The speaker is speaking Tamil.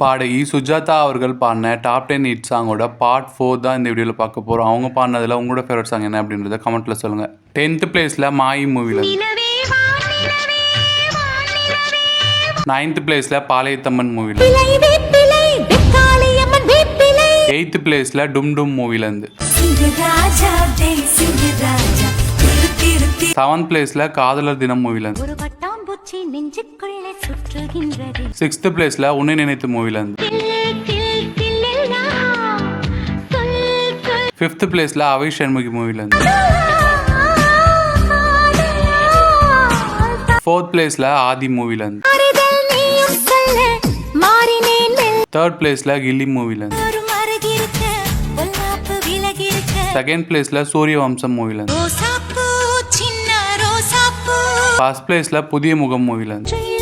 பாடகி சுஜாதா அவர்கள் பாடின டாப் டென் ஹிட் சாங்கோட பார்ட் ஃபோர் தான் இந்த வீடியோவில் பார்க்க போகிறோம் அவங்க பாடினதில் உங்களோட ஃபேவரட் சாங் என்ன அப்படின்றத கமெண்ட்டில் சொல்லுங்கள் டென்த்து பிளேஸில் மாயி மூவியில் நைன்த்து பிளேஸில் பாளையத்தம்மன் மூவியில் எயித்து பிளேஸில் டும் டும் மூவிலேருந்து செவன்த் பிளேஸில் காதலர் தினம் மூவிலேருந்து பட்டாம்பூச்சி நெஞ்சுக்குள்ளே சுற்றுகின்றது. சிக்ஸ்த்து பிளேஸில் உன்னை நினைத்து சொல் சொல். ஃபிஃப்த்து பிளேஸில் அவை சண்முகி மூவிலேருந்து ஃபோர்த் பிளேஸில் ஆதி மாறினேன் மெல்ல. தேர்ட் பிளேஸில் கில்லி பொல்லாப்பு விலகிருக்க. செகண்ட் பிளேஸில் சூரிய வம்சம் சின்ன ரோசாப்பூ ஃபர்ஸ்ட் பிளேஸில் புதிய முகம் மூவிலேருந்து ஒற்றை